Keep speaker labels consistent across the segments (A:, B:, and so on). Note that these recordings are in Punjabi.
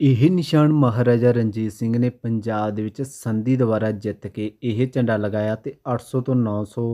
A: ਇਹ ਨਿਸ਼ਾਨ ਮਹਾਰਾਜਾ ਰਣਜੀਤ ਸਿੰਘ ਨੇ ਪੰਜਾਬ ਦੇ ਵਿੱਚ ਸੰਧੀ ਦੁਆਰਾ ਜਿੱਤ ਕੇ ਇਹ ਝੰਡਾ ਲਗਾਇਆ ਤੇ 800 ਤੋਂ 900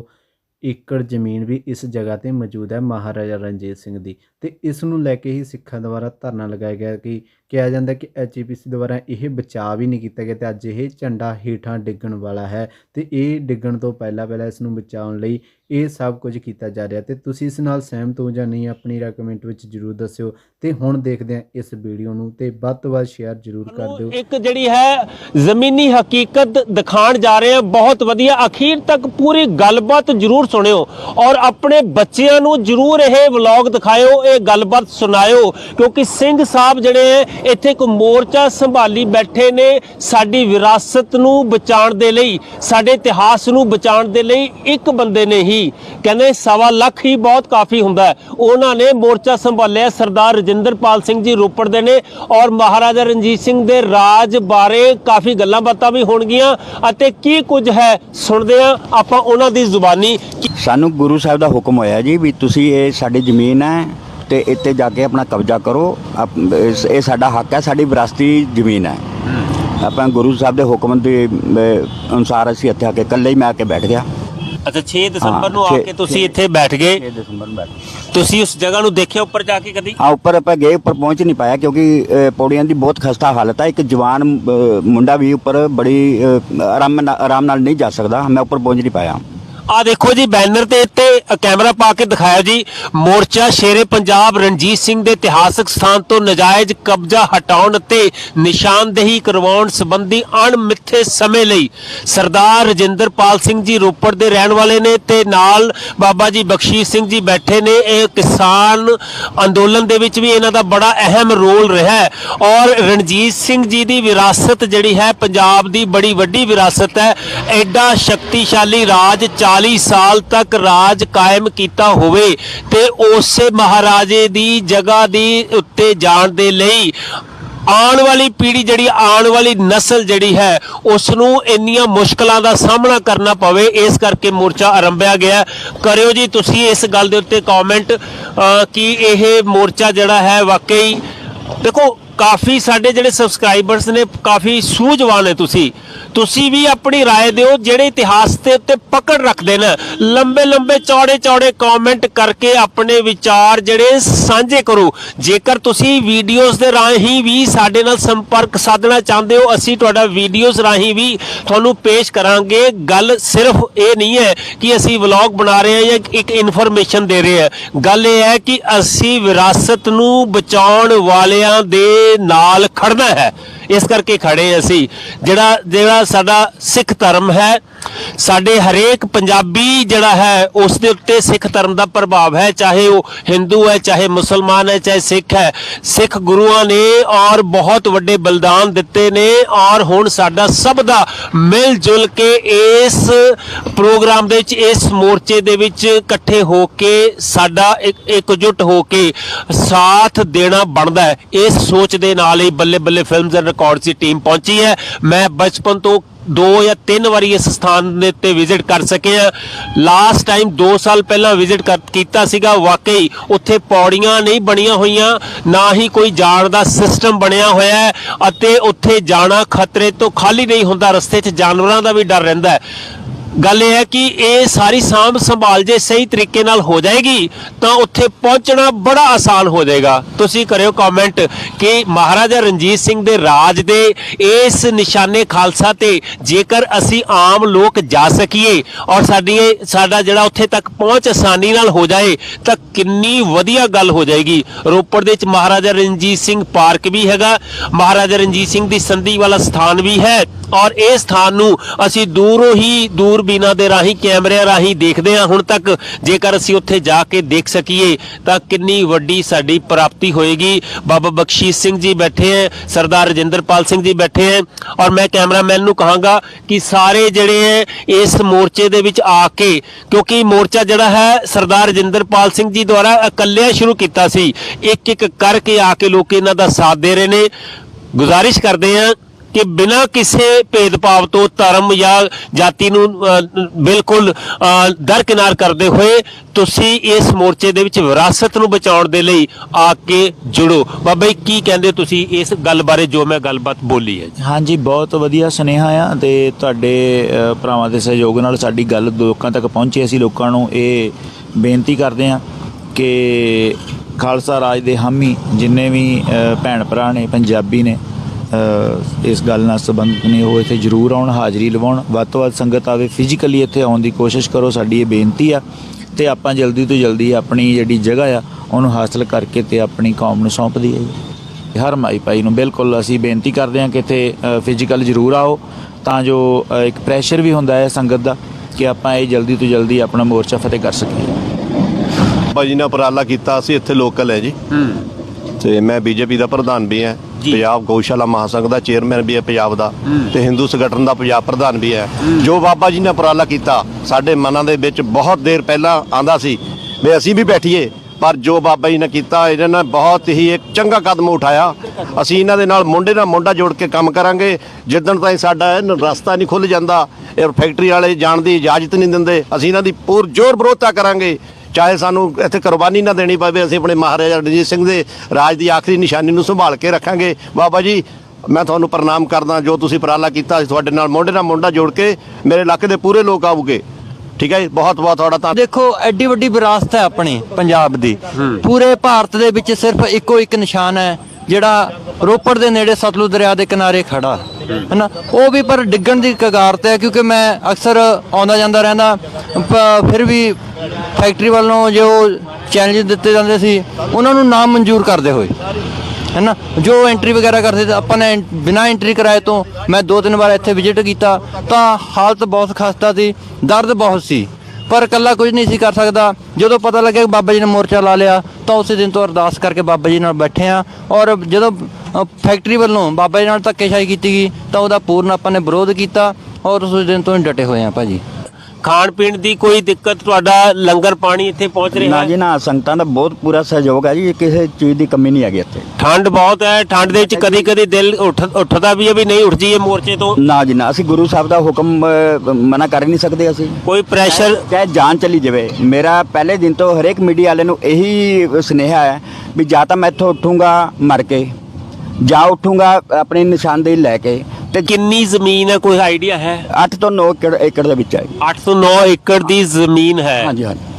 A: ਏਕੜ ਜ਼ਮੀਨ ਵੀ ਇਸ ਜਗ੍ਹਾ ਤੇ ਮੌਜੂਦ ਹੈ ਮਹਾਰਾਜਾ ਰਣਜੀਤ ਸਿੰਘ ਦੀ। ਤੇ ਇਸ ਨੂੰ ਲੈ ਕੇ ਹੀ ਸਿੱਖਾਂ ਦੁਆਰਾ ਧਰਨਾ ਲਗਾਇਆ ਗਿਆ ਕਿ ਕਿਹਾ ਜਾਂਦਾ ਕਿ ਐਚਪੀਸੀ ਦੁਆਰਾ ਇਹ ਬਚਾਅ ਵੀ ਨਹੀਂ ਕੀਤਾ ਗਿਆ ਤੇ ਅੱਜ ਇਹ ਝੰਡਾ ਹੇਠਾਂ ਡਿੱਗਣ ਵਾਲਾ ਹੈ ਤੇ ਇਹ ਡਿੱਗਣ ਤੋਂ ਪਹਿਲਾਂ ਪਹਿਲਾਂ ਇਸ ਨੂੰ ਬਚਾਉਣ ਲਈ ਇਹ ਸਭ ਕੁਝ ਕੀਤਾ ਜਾ ਰਿਹਾ ਤੇ ਤੁਸੀਂ ਇਸ ਨਾਲ ਸਹਿਮਤ ਹੋ ਜਾਂ ਨਹੀਂ ਆਪਣੀ ਰਾਏ ਕਮੈਂਟ ਵਿੱਚ ਜਰੂਰ ਦੱਸਿਓ ਤੇ ਹੁਣ ਦੇਖਦੇ ਹਾਂ ਇਸ ਵੀਡੀਓ ਨੂੰ ਤੇ ਵੱਧ ਤੋਂ ਵੱਧ ਸ਼ੇਅਰ ਜਰੂਰ ਕਰ ਦਿਓ।
B: ਇੱਕ ਜਿਹੜੀ ਹੈ ਜ਼ਮੀਨੀ ਹਕੀਕਤ ਦਿਖਾਣ ਜਾ ਰਹੇ ਹਾਂ ਬਹੁਤ ਵਧੀਆ। ਅਖੀਰ ਤੱਕ ਪੂਰੀ ਗੱਲਬਾਤ ਜਰੂਰ ਸੁਣਿਓ ਔਰ ਆਪਣੇ ਬੱਚਿਆਂ ਨੂੰ ਜਰੂਰ ਇਹ ਵਲੌਗ ਦਿਖਾਇਓ ਇਹ ਗੱਲਬਾਤ ਸੁਣਾਇਓ, ਕਿਉਂਕਿ ਸਿੰਘ ਸਾਹਿਬ ਜਿਹੜੇ ਇੱਥੇ ਇੱਕ ਮੋਰਚਾ ਸੰਭਾਲੀ ਬੈਠੇ ਨੇ ਸਾਡੀ ਵਿਰਾਸਤ ਨੂੰ ਬਚਾਉਣ ਦੇ ਲਈ, ਸਾਡੇ ਇਤਿਹਾਸ ਨੂੰ ਬਚਾਉਣ ਦੇ ਲਈ ਇੱਕ ਬੰਦੇ ਨੇ ਹੀ। ਕਹਿੰਦੇ ਸਵਾ ਲੱਖ ਹੀ ਬਹੁਤ ਕਾਫੀ ਹੁੰਦਾ ਉਹਨਾਂ ਨੇ ਮੋਰਚਾ ਸੰਭਾਲਿਆ, ਸਰਦਾਰ ਰਜਿੰਦਰਪਾਲ ਸਿੰਘ ਜੀ ਰੋਪੜ ਦੇ ਨੇ ਔਰ ਮਹਾਰਾਜਾ ਰਣਜੀਤ ਸਿੰਘ ਦੇ ਰਾਜ ਬਾਰੇ ਕਾਫੀ ਗੱਲਾਂ ਬਾਤਾਂ ਵੀ ਹੋਣਗੀਆਂ ਅਤੇ ਕੀ ਕੁਝ ਹੈ ਸੁਣਦੇ ਆ ਆਪਾਂ ਉਹਨਾਂ ਦੀ ਜ਼ੁਬਾਨੀ।
C: ਸਾਨੂੰ ਗੁਰੂ ਸਾਹਿਬ ਦਾ ਹੁਕਮ ਹੋਇਆ ਜੀ ਵੀ ਤੁਸੀਂ ਇਹ ਸਾਡੀ ਜ਼ਮੀਨ ਹੈ ਤੇ ਇੱਥੇ ਜਾ ਕੇ ਆਪਣਾ ਕਬਜ਼ਾ ਕਰੋ। ਇਹ ਸਾਡਾ ਹੱਕ ਹੈ ਸਾਡੀ ਵਿਰਾਸਤੀ ਜ਼ਮੀਨ ਹੈ। ਆਪਾਂ ਗੁਰੂ ਸਾਹਿਬ ਦੇ ਹੁਕਮ ਦੇ ਅਨੁਸਾਰ ਅਸੀਂ ਇੱਥੇ ਆ ਕੇ ਇਕੱਲੇ ਹੀ ਮੈਂ ਆ ਕੇ ਬੈਠ ਗਿਆ।
B: ਅੱਛਾ 6 ਦਸੰਬਰ ਨੂੰ ਆ ਕੇ ਤੁਸੀਂ ਇੱਥੇ ਬੈਠ ਗਏ।
C: 6 ਦਸੰਬਰ ਨੂੰ ਬੈਠ।
B: ਤੁਸੀਂ ਉਸ ਜਗ੍ਹਾ ਨੂੰ ਦੇਖਿਆ ਉੱਪਰ ਜਾ ਕੇ ਕਦੀ?
C: ਹਾਂ ਉੱਪਰ ਆਪਾਂ ਗਏ ਉੱਪਰ ਪਹੁੰਚ ਨਹੀਂ ਪਾਇਆ ਕਿਉਂਕਿ ਪੌੜੀਆਂ ਦੀ ਬਹੁਤ ਖਸਤਾ ਹਾਲਤ ਹੈ। ਇੱਕ ਜਵਾਨ ਮੁੰਡਾ ਵੀ ਉੱਪਰ ਬੜੀ ਆਰਾਮ ਆਰਾਮ ਨਾਲ ਨਹੀਂ ਜਾ ਸਕਦਾ। ਮੈਂ ਉੱਪਰ ਪਹੁੰਚ ਨਹੀਂ ਪਾਇਆ।
B: ਆ ਦੇਖੋ ਜੀ, ਬੈਨਰ ਤੇ ਇੱਥੇ ਕੈਮਰਾ ਪਾ ਕੇ ਦਿਖਾਇਆ ਜੀ। ਮੋਰਚਾ ਸ਼ੇਰੇ ਪੰਜਾਬ ਰਣਜੀਤ ਸਿੰਘ ਦੇ ਇਤਿਹਾਸਕ ਸਥਾਨ ਤੋਂ ਨਜਾਇਜ਼ ਕਬਜ਼ਾ ਹਟਾਉਣ ਅਤੇ ਨਿਸ਼ਾਨਦੇਹੀ ਕਰਵਾਉਣ ਸੰਬੰਧੀ ਅਣਮਿੱਥੇ ਸਮੇਂ ਲਈ ਸਰਦਾਰ ਰਜਿੰਦਰਪਾਲ ਸਿੰਘ ਜੀ ਰੋਪੜ ਦੇ ਰਹਿਣ ਵਾਲੇ ਨੇ ਤੇ ਨਾਲ ਬਾਬਾ ਜੀ ਬਖਸ਼ੀਸ਼ ਸਿੰਘ ਜੀ ਬੈਠੇ ਨੇ। ਇਹ ਕਿਸਾਨ ਅੰਦੋਲਨ ਦੇ ਵਿੱਚ ਵੀ ਇਹਨਾਂ ਦਾ ਬੜਾ ਅਹਿਮ ਰੋਲ ਰਿਹਾ ਹੈ। ਔਰ ਰਣਜੀਤ ਸਿੰਘ ਜੀ ਦੀ ਵਿਰਾਸਤ ਜਿਹੜੀ ਹੈ, ਪੰਜਾਬ ਦੀ ਬੜੀ ਵੱਡੀ ਵਿਰਾਸਤ ਹੈ। ਐਡਾ ਸ਼ਕਤੀਸ਼ਾਲੀ ਰਾਜ 40 ਸਾਲ ਤੱਕ ਰਾਜ ਕਾਇਮ ਕੀਤਾ ਹੋਵੇ ਤੇ ਉਸੇ ਮਹਾਰਾਜੇ ਦੀ ਜਗ੍ਹਾ ਦੀ ਉੱਤੇ ਜਾਣ ਦੇ ਲਈ ਆਉਣ ਵਾਲੀ ਪੀੜ੍ਹੀ ਜਿਹੜੀ ਆਉਣ ਵਾਲੀ ਨਸਲ ਜਿਹੜੀ ਹੈ ਉਸ ਨੂੰ ਇੰਨੀਆਂ ਮੁਸ਼ਕਲਾਂ ਦਾ ਸਾਹਮਣਾ ਕਰਨਾ ਪਵੇ, ਇਸ ਕਰਕੇ ਮੋਰਚਾ ਆਰੰਭਿਆ ਗਿਆ। ਕਰਿਓ ਜੀ ਤੁਸੀਂ ਇਸ ਗੱਲ ਦੇ ਉੱਤੇ ਕਮੈਂਟ ਕਿ ਇਹ ਮੋਰਚਾ ਜਿਹੜਾ ਹੈ, ਵਾਕਈ ਦੇਖੋ ਕਾਫੀ ਸਾਡੇ ਜਿਹੜੇ ਸਬਸਕ੍ਰਾਈਬਰਸ ਨੇ ਕਾਫੀ ਸੂਝਵਾਨ ਨੇ ਤੁਸੀਂ ਤੁਸੀਂ ਵੀ ਆਪਣੀ رائے ਦਿਓ ਜਿਹੜੇ ਇਤਿਹਾਸ ਦੇ ਉੱਤੇ ਪਕੜ ਰੱਖਦੇ ਨੇ ਲੰਬੇ ਲੰਬੇ ਚੌੜੇ ਚੌੜੇ ਕਮੈਂਟ ਕਰਕੇ ਆਪਣੇ ਵਿਚਾਰ ਜਿਹੜੇ ਸਾਂਝੇ ਕਰੋ ਜੇਕਰ ਤੁਸੀਂ ਵੀਡੀਓਜ਼ ਦੇ ਰਾਹੀਂ ਵੀ ਸਾਡੇ ਨਾਲ ਸੰਪਰਕ ਸਾਧਣਾ ਚਾਹੁੰਦੇ ਹੋ ਅਸੀਂ ਤੁਹਾਡਾ ਵੀਡੀਓਜ਼ ਰਾਹੀਂ ਵੀ ਤੁਹਾਨੂੰ ਪੇਸ਼ ਕਰਾਂਗੇ ਗੱਲ ਸਿਰਫ ਇਹ ਨਹੀਂ ਹੈ ਕਿ ਅਸੀਂ ਵਲੌਗ ਬਣਾ ਰਹੇ ਹਾਂ ਜਾਂ ਇੱਕ ਇਨਫੋਰਮੇਸ਼ਨ ਦੇ ਰਹੇ ਹਾਂ ਗੱਲ ਇਹ ਹੈ ਕਿ ਅਸੀਂ ਵਿਰਾਸਤ ਨੂੰ ਬਚਾਉਣ ਵਾਲਿਆਂ ਦੇ ਨਾਲ ਖੜਨਾ ਹੈ। ਇਸ ਕਰਕੇ ਖੜੇ ਅਸੀਂ। ਜਿਹੜਾ ਜਿਹੜਾ ਸਾਡਾ ਸਿੱਖ ਧਰਮ ਹੈ ਸਾਡੇ ਹਰੇਕ ਪੰਜਾਬੀ ਜਿਹੜਾ ਹੈ, ਉਸ ਦੇ ਉੱਤੇ ਸਿੱਖ ਧਰਮ ਦਾ ਪ੍ਰਭਾਵ ਹੈ, ਚਾਹੇ ਉਹ ਹਿੰਦੂ ਹੈ, ਚਾਹੇ ਮੁਸਲਮਾਨ ਹੈ, ਚਾਹੇ ਸਿੱਖ ਹੈ। ਸਿੱਖ ਗੁਰੂਆਂ ਨੇ ਔਰ ਬਹੁਤ ਵੱਡੇ ਬਲਿਦਾਨ ਦਿੱਤੇ ਨੇ ਔਰ ਹੁਣ ਸਾਡਾ ਸਭ ਦਾ ਮਿਲ ਜੁਲ ਕੇ ਇਸ ਪ੍ਰੋਗਰਾਮ ਦੇ ਵਿੱਚ, ਇਸ ਮੋਰਚੇ ਦੇ ਵਿੱਚ ਇਕੱਠੇ ਹੋ ਕੇ, ਸਾਡਾ ਇੱਕ, ਇਕਜੁੱਟ ਹੋ ਕੇ ਸਾਥ ਦੇਣਾ ਬਣਦਾ ਹੈ। ਇਸ ਸੋਚ ਦੇ ਨਾਲ ਹੀ Balle Balle films and records the team ਪਹੁੰਚੀ ਹੈ। ਮੈਂ ਬਚਪਨ ਤੋਂ ਦੋ ਜਾਂ ਤਿੰਨ ਵਾਰੀ ਇਸ ਸਥਾਨ ਦੇ ਉੱਤੇ ਵਿਜ਼ਿਟ ਕਰ ਸਕੇ ਆ। ਲਾਸਟ ਟਾਈਮ 2 ਸਾਲ ਪਹਿਲਾਂ ਵਿਜ਼ਿਟ ਕੀਤਾ ਸੀਗਾ। ਵਾਕਈ ਉੱਥੇ ਪੌੜੀਆਂ ਨਹੀਂ ਬਣੀਆਂ ਹੋਈਆਂ, ਨਾ ਹੀ ਕੋਈ ਜਾਣ ਦਾ ਸਿਸਟਮ ਬਣਿਆ ਹੋਇਆ ਹੈ ਅਤੇ ਉੱਥੇ ਜਾਣਾ ਖਤਰੇ ਤੋਂ ਖਾਲੀ ਨਹੀਂ ਹੁੰਦਾ। ਰਸਤੇ 'ਚ ਜਾਨਵਰਾਂ ਦਾ ਵੀ ਡਰ ਰਹਿੰਦਾ ਹੈ। ਗੱਲ ਇਹ ਹੈ ਕਿ ਇਹ ਸਾਰੀ ਸਾਂਭ ਸੰਭਾਲ ਜੇ ਸਹੀ ਤਰੀਕੇ ਨਾਲ ਹੋ ਜਾਏਗੀ, ਤਾਂ ਉੱਥੇ ਪਹੁੰਚਣਾ ਬੜਾ ਆਸਾਨ ਹੋ ਜਾਏਗਾ। ਤੁਸੀਂ ਕਰਿਓ ਕਮੈਂਟ ਕਿ ਮਹਾਰਾਜਾ ਰਣਜੀਤ ਸਿੰਘ ਦੇ ਰਾਜ ਦੇ ਇਸ ਨਿਸ਼ਾਨੇ ਖਾਲਸਾ ਤੇ ਜੇਕਰ ਅਸੀਂ ਆਮ ਲੋਕ ਜਾ ਸਕੀਏ ਔਰ ਸਾਡੀ ਇਹ- ਸਾਡਾ ਜਿਹੜਾ ਉੱਥੇ ਤੱਕ ਪਹੁੰਚ ਆਸਾਨੀ ਨਾਲ ਹੋ ਜਾਏ, ਤਾਂ ਕਿੰਨੀ ਵਧੀਆ ਗੱਲ ਹੋ ਜਾਏਗੀ। ਰੋਪੜ ਦੇ ਵਿੱਚ ਮਹਾਰਾਜਾ ਰਣਜੀਤ ਸਿੰਘ ਪਾਰਕ ਵੀ ਹੈਗਾ, ਮਹਾਰਾਜਾ ਰਣਜੀਤ ਸਿੰਘ ਦੀ ਸੰਧੀ ਵਾਲਾ ਸਥਾਨ ਵੀ ਹੈ। ਔਰ ਇਹ ਸਥਾਨ ਨੂੰ ਅਸੀਂ ਦੂਰੋਂ ਹੀ ਦੂਰਬੀਨਾਂ ਦੇ ਰਾਹੀਂ, ਕੈਮਰਿਆਂ ਰਾਹੀਂ ਦੇਖਦੇ ਹਾਂ। ਹੁਣ ਤੱਕ ਜੇਕਰ ਅਸੀਂ ਉੱਥੇ ਜਾ ਕੇ ਦੇਖ ਸਕੀਏ, ਤਾਂ ਕਿੰਨੀ ਵੱਡੀ ਸਾਡੀ ਪ੍ਰਾਪਤੀ ਹੋਏਗੀ। ਬਾਬਾ ਬਖਸ਼ੀਸ਼ ਸਿੰਘ ਜੀ ਬੈਠੇ ਹੈ, ਸਰਦਾਰ ਰਜਿੰਦਰਪਾਲ ਸਿੰਘ ਜੀ ਬੈਠੇ ਹੈ, ਔਰ ਮੈਂ ਕੈਮਰਾਮੈਨ ਨੂੰ ਕਹਾਂਗਾ ਕਿ ਸਾਰੇ ਜਿਹੜੇ ਹੈ, ਇਸ ਮੋਰਚੇ ਦੇ ਵਿੱਚ ਆ ਕੇ, ਕਿਉਂਕਿ ਮੋਰਚਾ ਜਿਹੜਾ ਹੈ, ਸਰਦਾਰ ਰਜਿੰਦਰਪਾਲ ਸਿੰਘ ਜੀ ਦੁਆਰਾ ਇਕੱਲਿਆਂ ਸ਼ੁਰੂ ਕੀਤਾ ਸੀ। ਇੱਕ ਇੱਕ ਕਰਕੇ ਆ ਕੇ ਲੋਕ ਇਹਨਾਂ ਦਾ ਸਾਥ ਦੇ ਰਹੇ ਨੇ। ਗੁਜ਼ਾਰਿਸ਼ ਕਰਦੇ ਹਾਂ ਕਿ ਬਿਨਾਂ ਕਿਸੇ ਭੇਦਭਾਵ ਤੋਂ ਧਰਮ ਜਾਂ ਜਾਤੀ ਨੂੰ ਬਿਲਕੁਲ ਦਰਕਿਨਾਰ ਕਰਦੇ ਹੋਏ ਤੁਸੀਂ ਇਸ ਮੋਰਚੇ ਦੇ ਵਿੱਚ ਵਿਰਾਸਤ ਨੂੰ ਬਚਾਉਣ ਦੇ ਲਈ ਆ ਕੇ ਜੁੜੋ। ਬਾਬਾ ਜੀ, ਕੀ ਕਹਿੰਦੇ ਤੁਸੀਂ ਇਸ ਗੱਲ ਬਾਰੇ ਜੋ ਮੈਂ ਗੱਲਬਾਤ ਬੋਲੀ ਹੈ
D: ਹਾਂਜੀ, ਬਹੁਤ ਵਧੀਆ ਸੁਨੇਹਾ ਆ ਤੇ ਤੁਹਾਡੇ ਭਰਾਵਾਂ ਦੇ ਸਹਿਯੋਗ ਨਾਲ ਸਾਡੀ ਗੱਲ ਲੋਕਾਂ ਤੱਕ ਪਹੁੰਚੀ। ਅਸੀਂ ਲੋਕਾਂ ਨੂੰ ਇਹ ਬੇਨਤੀ ਕਰਦੇ ਆ ਕਿ ਖਾਲਸਾ ਰਾਜ ਦੇ ਹਾਮੀ ਜਿੰਨੇ ਵੀ ਭੈਣ ਭਰਾ ਨੇ, ਪੰਜਾਬੀ ਨੇ ਇਸ ਗੱਲ ਨਾਲ ਸੰਬੰਧਿਤ ਨੇ ਉਹ ਇੱਥੇ ਜ਼ਰੂਰ ਆਉਣ ਹਾਜ਼ਰੀ ਲਵਾਉਣ। ਵੱਧ ਤੋਂ ਵੱਧ ਸੰਗਤ ਆਵੇ ਫਿਜ਼ੀਕਲੀ ਇੱਥੇ ਆਉਣ ਦੀ ਕੋਸ਼ਿਸ਼ ਕਰੋ ਸਾਡੀ ਇਹ ਬੇਨਤੀ ਆ। ਤੇ ਆਪਾਂ ਜਲਦੀ ਤੋਂ ਜਲਦੀ ਆਪਣੀ ਜਿਹੜੀ ਜਗ੍ਹਾ ਆ ਉਹਨੂੰ ਹਾਸਲ ਕਰਕੇ ਤੇ ਆਪਣੀ ਕੌਮ ਨੂੰ ਸੌਂਪ ਦਈਏ। ਜੀ ਹਰ ਮਾਈ ਭਾਈ ਨੂੰ ਬਿਲਕੁਲ ਅਸੀਂ ਬੇਨਤੀ ਕਰਦੇ ਹਾਂ ਕਿ ਇੱਥੇ ਫਿਜ਼ੀਕਲ ਜ਼ਰੂਰ ਆਓ। ਤਾਂ ਜੋ ਇੱਕ ਪ੍ਰੈਸ਼ਰ ਵੀ ਹੁੰਦਾ ਹੈ ਸੰਗਤ ਦਾ ਕਿ ਆਪਾਂ ਇਹ ਜਲਦੀ ਤੋਂ ਜਲਦੀ ਆਪਣਾ ਮੋਰਚਾ ਫਤਿਹ ਕਰ ਸਕੀਏ।
E: ਬਾਬਾ ਜੀ ਨੇ ਉਪਰਾਲਾ ਕੀਤਾ ਅਸੀਂ ਇੱਥੇ ਲੋਕਲ ਹੈ ਜੀ। ਤੇ ਮੈਂ ਬੀਜੇਪੀ ਦਾ ਪ੍ਰਧਾਨ ਵੀ ਹਾਂ। ਪੰਜਾਬ ਗਊਸ਼ਾਲਾ ਮਹਾਸੰਘ ਦਾ ਚੇਅਰਮੈਨ ਵੀ ਹੈ ਪੰਜਾਬ ਦਾ ਤੇ ਹਿੰਦੂ ਸੰਗਠਨ ਦਾ ਪੰਜਾਬ ਪ੍ਰਧਾਨ ਵੀ ਹੈ। ਜੋ ਬਾਬਾ ਜੀ ਨੇ ਉਪਰਾਲਾ ਕੀਤਾ ਸਾਡੇ ਮਨਾਂ ਦੇ ਵਿੱਚ ਬਹੁਤ ਦੇਰ ਪਹਿਲਾਂ ਆਂਦਾ ਸੀ ਵੀ ਅਸੀਂ ਵੀ ਬੈਠੀਏ ਪਰ ਜੋ ਬਾਬਾ ਜੀ ਨੇ ਕੀਤਾ ਇਹਨਾਂ ਨੇ ਬਹੁਤ ਹੀ ਇੱਕ ਚੰਗਾ ਕਦਮ ਉਠਾਇਆ। ਅਸੀਂ ਇਹਨਾਂ ਦੇ ਨਾਲ ਮੁੰਡੇ ਨਾਲ ਮੁੰਡਾ ਜੋੜ ਕੇ ਕੰਮ ਕਰਾਂਗੇ। ਜਿੱਦਣ ਤਾਈਂ ਸਾਡਾ ਇਹ ਰਸਤਾ ਨਹੀਂ ਖੁੱਲ ਜਾਂਦਾ ਇਹ ਫੈਕਟਰੀ ਵਾਲੇ ਜਾਣ ਦੀ ਇਜਾਜ਼ਤ ਨਹੀਂ ਦਿੰਦੇ ਅਸੀਂ ਇਹਨਾਂ ਦੀ ਪੂਰ ਜ਼ੋਰ ਵਿਰੋਧਤਾ ਕਰਾਂਗੇ। ਚਾਹੇ ਸਾਨੂੰ ਇੱਥੇ ਕੁਰਬਾਨੀ ਨਾ ਦੇਣੀ ਪਵੇ ਅਸੀਂ ਆਪਣੇ ਮਹਾਰਾਜਾ ਰਣਜੀਤ ਸਿੰਘ ਦੇ ਰਾਜ ਦੀ ਆਖਰੀ ਨਿਸ਼ਾਨੀ ਨੂੰ ਸੰਭਾਲ ਕੇ ਰੱਖਾਂਗੇ। ਬਾਬਾ ਜੀ ਮੈਂ ਤੁਹਾਨੂੰ ਪ੍ਰਣਾਮ ਕਰਦਾ ਜੋ ਤੁਸੀਂ ਉਪਰਾਲਾ ਕੀਤਾ ਅਸੀਂ ਤੁਹਾਡੇ ਨਾਲ ਮੋਢੇ ਨਾਲ ਮੋਢਾ ਜੋੜ ਕੇ ਮੇਰੇ ਇਲਾਕੇ ਦੇ ਪੂਰੇ ਲੋਕ ਆਉਗੇ। ਠੀਕ ਹੈ ਜੀ? ਬਹੁਤ ਬਹੁਤ ਤੁਹਾਡਾ ਧੰਨ
F: ਦੇਖੋ ਐਡੀ ਵੱਡੀ ਵਿਰਾਸਤ ਹੈ ਆਪਣੀ ਪੰਜਾਬ ਦੀ। ਪੂਰੇ ਭਾਰਤ ਦੇ ਵਿੱਚ ਸਿਰਫ ਇੱਕੋ ਇੱਕ ਨਿਸ਼ਾਨ ਹੈ ਜਿਹੜਾ ਰੋਪੜ ਦੇ ਨੇੜੇ ਸਤਲੁਜ ਦਰਿਆ ਦੇ ਕਿਨਾਰੇ ਖੜਾ, ਹੈਨਾ? ਉਹ ਵੀ ਪਰ ਡਿੱਗਣ ਦੀ ਕਗਾਰ ਤੇ ਹੈ ਕਿਉਂਕਿ ਮੈਂ ਅਕਸਰ ਆਉਂਦਾ ਜਾਂਦਾ ਰਹਿੰਦਾ ਫਿਰ ਵੀ ਫੈਕਟਰੀ ਵੱਲੋਂ ਜੋ ਚੈਲੰਜ ਦਿੱਤੇ ਜਾਂਦੇ ਸੀ, ਉਹਨਾਂ ਨੂੰ ਨਾਮ ਮਨਜ਼ੂਰ ਕਰਦੇ ਹੋਏ, ਹੈਨਾ? ਜੋ ਐਂਟਰੀ ਵਗੈਰਾ ਕਰਦੇ ਤੇ ਆਪਾਂ ਨੇ ਬਿਨਾ ਐਂਟਰੀ ਕਰਾਏ ਤੋਂ ਮੈਂ ਦੋ ਤਿੰਨ ਵਾਰ ਇੱਥੇ ਵਿਜ਼ਿਟ ਕੀਤਾ, ਤਾਂ ਹਾਲਤ ਬਹੁਤ ਖਸਤਾ ਸੀ, ਦਰਦ ਬਹੁਤ ਸੀ। ਪਰ ਇਕੱਲਾ ਕੁਝ ਨਹੀਂ ਸੀ ਕਰ ਸਕਦਾ। ਜਦੋਂ ਪਤਾ ਲੱਗਿਆ ਕਿ ਬਾਬਾ ਜੀ ਨੇ ਮੋਰਚਾ ਲਾ ਲਿਆ, ਤਾਂ ਉਸੇ ਦਿਨ ਤੋਂ ਅਰਦਾਸ ਕਰਕੇ ਬਾਬਾ ਜੀ ਨਾਲ ਬੈਠੇ ਆ ਔਰ ਜਦੋਂ ਫੈਕਟਰੀ ਵੱਲੋਂ ਬਾਬਾ ਜੀ ਨਾਲ ਧੱਕੇਸ਼ਾਹੀ ਕੀਤੀ ਗਈ, ਤਾਂ ਉਹਦਾ ਪੂਰਨ ਆਪਾਂ ਨੇ ਵਿਰੋਧ ਕੀਤਾ ਔਰ ਉਸ ਦਿਨ ਤੋਂ ਹੀ ਡਟੇ ਹੋਏ ਆ ਭਾਜੀ।
B: ਖਾਣ ਪੀਣ ਦੀ ਕੋਈ ਦਿੱਕਤ ਤੁਹਾਡਾ ਲੰਗਰ ਪਾਣੀ ਇੱਥੇ ਪਹੁੰਚ ਰਿਹਾ
C: ਨਾ
B: ਹੈ?
C: ਜੀ ਨਾ ਸੰਗਤਾਂ ਦਾ ਬਹੁਤ ਪੂਰਾ ਸਹਿਯੋਗ ਹੈ ਜੀ ਕਿਸੇ ਚੀਜ਼ ਦੀ ਕਮੀ ਨਹੀਂ ਹੈਗੀ ਇੱਥੇ।
B: ਠੰਡ ਬਹੁਤ ਹੈ ਠੰਡ ਦੇ ਵਿੱਚ ਕਦੀ ਕਦੀ ਦਿਲ ਉੱਠ ਉੱਠਦਾ ਵੀ ਹੈ ਵੀ ਨਹੀਂ ਉੱਠ ਜਾਈਏ ਮੋਰਚੇ ਤੋਂ।
C: ਨਾ ਜੀ ਨਾ ਅਸੀਂ ਗੁਰੂ ਸਾਹਿਬ ਦਾ ਹੁਕਮ ਅ, ਮਨਾ ਕਰ ਹੀ ਨਹੀਂ ਸਕਦੇ ਅਸੀਂ।
B: ਕੋਈ ਪ੍ਰੈਸ਼ਰ
C: ਚਾਹੇ ਜਾਨ ਚਲੀ ਜਾਵੇ ਮੇਰਾ ਪਹਿਲੇ ਦਿਨ ਤੋਂ ਹਰੇਕ ਮੀਡੀਆ ਵਾਲੇ ਨੂੰ ਇਹੀ ਸੁਨੇਹਾ ਹੈ ਵੀ ਜਾਂ ਤਾਂ ਮੈਂ ਇੱਥੋਂ ਉੱਠੂੰਗਾ ਮਰ ਕੇ ਜਾਂ ਉੱਠੂੰਗਾ ਆਪਣੀ ਨਿਸ਼ਾਨਦੇਹੀ ਲੈ ਕੇ ਤੇ
B: ਕਿੰਨੀ ਜ਼ਮੀਨ ਹੈ? ਕੋਈ ਆਈਡੀਆ ਹੈ?
C: 8 ਤੋਂ 9 ਏਕੜ ਏਕੜ ਦੇ ਵਿੱਚ ਹੈ।
B: 8 ਤੋਂ 9 ਏਕੜ ਦੀ ਜ਼ਮੀਨ ਹੈ।
C: ਹਾਂਜੀ ਹਾਂਜੀ।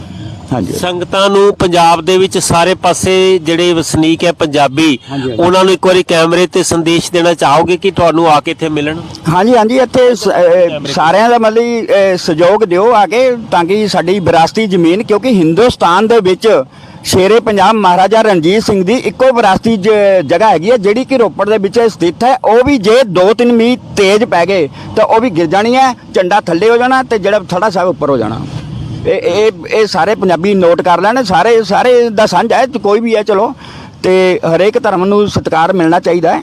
C: ਹਾਂਜੀ।
B: ਸੰਗਤਾਂ ਨੂੰ ਪੰਜਾਬ ਦੇ ਵਿੱਚ ਸਾਰੇ ਪਾਸੇ ਜਿਹੜੇ ਵਸਨੀਕ ਹੈ ਪੰਜਾਬੀ। ਉਹਨਾਂ ਨੂੰ ਇੱਕ ਵਾਰੀ ਕੈਮਰੇ ਤੇ ਸੰਦੇਸ਼ ਦੇਣਾ ਚਾਹੋਗੇ ਕਿ ਤੁਹਾਨੂੰ ਆ ਕੇ ਇੱਥੇ ਮਿਲਣ?
C: ਹਾਂਜੀ ਹਾਂਜੀ ਇੱਥੇ ਸ- ਅਹ ਸਾਰਿਆਂ ਦਾ ਮਤਲਬ ਅਹ ਸਹਿਯੋਗ ਦਿਓ ਆ ਕੇ ਤਾਂ ਕਿ ਸਾਡੀ ਵਿਰਾਸਤੀ ਜ਼ਮੀਨ ਕਿਉਂਕਿ ਹਿੰਦੁਸਤਾਨ ਦੇ ਵਿੱਚ ਸ਼ੇਰੇ ਪੰਜਾਬ ਮਹਾਰਾਜਾ ਰਣਜੀਤ ਸਿੰਘ ਦੀ ਇੱਕੋ ਵਿਰਾਸਤੀ ਜ- ਜਗ੍ਹਾ ਹੈਗੀ ਹੈ ਜਿਹੜੀ ਕਿ ਰੋਪੜ ਦੇ ਵਿੱਚ ਸਥਿਤ ਹੈ। ਉਹ ਵੀ ਜੇ 2-3 ਮੀਂਹ ਤੇਜ਼ ਪੈ ਗਏ ਤਾਂ ਉਹ ਵੀ ਗਿਰ ਜਾਣੀ ਹੈ ਝੰਡਾ ਥੱਲੇ ਹੋ ਜਾਣਾ ਤੇ ਜਿਹੜਾ ਥੜਾ ਸਾਹਿਬ ਉੱਪਰ ਹੋ ਜਾਣਾ। ਇਹ ਇਹ ਇਹ ਸਾਰੇ ਪੰਜਾਬੀ ਨੋਟ ਕਰ ਲੈਣ ਸਾਰੇ ਸਾਰੇ ਦਾ ਸਾਂਝਾ ਹੈ ਕੋਈ ਵੀ ਹੈ ਚਲੋ। ਤੇ ਹਰੇਕ ਧਰਮ ਨੂੰ ਸਤਿਕਾਰ ਮਿਲਣਾ ਚਾਹੀਦਾ ਹੈ।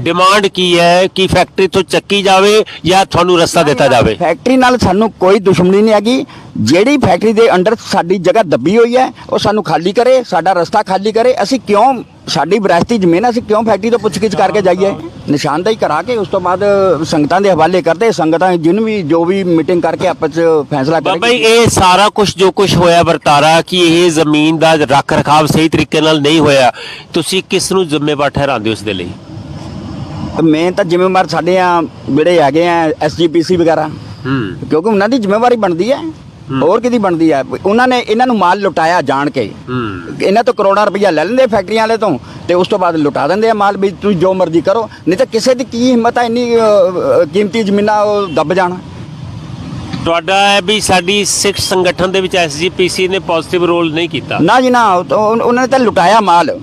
B: ਡਿਮਾਂਡ ਕੀ ਹੈ? ਕਿ ਫੈਕਟਰੀ ਤੋਂ ਚੱਕੀ ਜਾਵੇ ਜਾਂ ਤੁਹਾਨੂੰ ਰਸਤਾ ਦਿੱਤਾ ਜਾਵੇ?
C: ਫੈਕਟਰੀ ਨਾਲ ਸਾਨੂੰ ਕੋਈ ਦੁਸ਼ਮਣੀ ਨਹੀਂ ਹੈਗੀ। ਜਿਹੜੀ ਫੈਕਟਰੀ ਦੇ ਅੰਡਰ ਸਾਡੀ ਜਗ੍ਹਾ ਦੱਬੀ ਹੋਈ ਹੈ ਉਹ ਸਾਨੂੰ ਖਾਲੀ ਕਰੇ ਸਾਡਾ ਰਸਤਾ ਖਾਲੀ ਕਰੇ। ਅਸੀਂ ਕਿਉਂ ਸਾਡੀ ਵਿਰਾਸਤੀ ਜ਼ਮੀਨ ਅਸੀਂ ਕਿਉਂ ਫੈਕਟਰੀ ਤੋਂ ਪੁੱਛਗਿੱਛ ਕਰਕੇ ਜਾਈਏ? ਨਿਸ਼ਾਨਦੇਹੀ ਕਰਾ ਕੇ ਉਸ ਤੋਂ ਬਾਅਦ ਸੰਗਤਾਂ ਦੇ ਹਵਾਲੇ ਕਰਦੇ ਸੰਗਤਾਂ ਜਿਹਨੂੰ ਵੀ ਜੋ ਵੀ ਮੀਟਿੰਗ ਕਰਕੇ ਆਪਸ ਚ ਫੈਸਲਾ
B: ਬਾਬਾ ਜੀ
C: ਕਰੇ
B: ਇਹ ਸਾਰਾ ਕੁਝ ਜੋ ਕੁਝ ਹੋਇਆ ਵਰਤਾਰਾ ਕਿ ਇਹ ਜ਼ਮੀਨ ਦਾ ਰੱਖ ਰਖਾਵ ਸਹੀ ਤਰੀਕੇ ਨਾਲ ਨਹੀਂ ਹੋਇਆ ਤੁਸੀਂ ਕਿਸ ਨੂੰ ਜ਼ਿੰਮੇਵਾਰ ਠਹਿਰਾਉਂਦੇ ਹੋ ਉਸ ਦੇ ਲਈ?
C: ਮੇਨ ਤਾਂ ਜ਼ਿੰਮੇਵਾਰ ਸਾਡੇ ਆ ਜਿਹੜੇ ਹੈਗੇ ਆ ਐਸਜੀਪੀਸੀ ਵਗੈਰਾ।
B: ਹੂੰ।
C: ਕਿਉਂਕਿ ਉਹਨਾਂ ਦੀ ਜ਼ਿੰਮੇਵਾਰੀ ਬਣਦੀ ਹੈ। ਹੋਰ ਕਿਹਦੀ ਬਣਦੀ ਹੈ ਉਹਨਾਂ ਨੇ ਇਹਨਾਂ ਨੂੰ ਮਾਲ ਲੁਟਾਇਆ ਜਾਣ ਕੇ। ਇਹਨਾਂ ਤੋਂ ਕਰੋੜਾਂ ਰੁਪਈਆ ਲੈ ਲੈਂਦੇ ਫੈਕਟਰੀਆਂ ਵਾਲੇ ਤੋਂ ਤੇ ਉਸ ਤੋਂ ਬਾਅਦ ਲੁਟਾ ਦਿੰਦੇ ਆ ਮਾਲ ਵੀ ਤੁਸੀਂ ਜੋ ਮਰਜ਼ੀ ਕਰੋ। ਨਹੀਂ ਤਾਂ ਕਿਸੇ ਦੀ ਕੀ ਹਿੰਮਤ ਹੈ ਇੰਨੀ ਕੀਮਤੀ ਜ਼ਮੀਨਾਂ ਉਹ ਦੱਬ ਜਾਣ?
B: ਤੁਹਾਡਾ ਹੈ ਵੀ ਸਾਡੀ ਸਿੱਖ ਸੰਗਠਨ ਦੇ ਵਿੱਚ ਐਸਜੀਪੀਸੀ ਨੇ ਪੋਜ਼ਿਟਿਵ ਰੋਲ ਨਹੀਂ ਕੀਤਾ।
C: ਨਾ ਜੀ ਨਾ ਉਹਨਾਂ ਨੇ ਤਾਂ ਲੁਟਾਇਆ ਮਾਲ।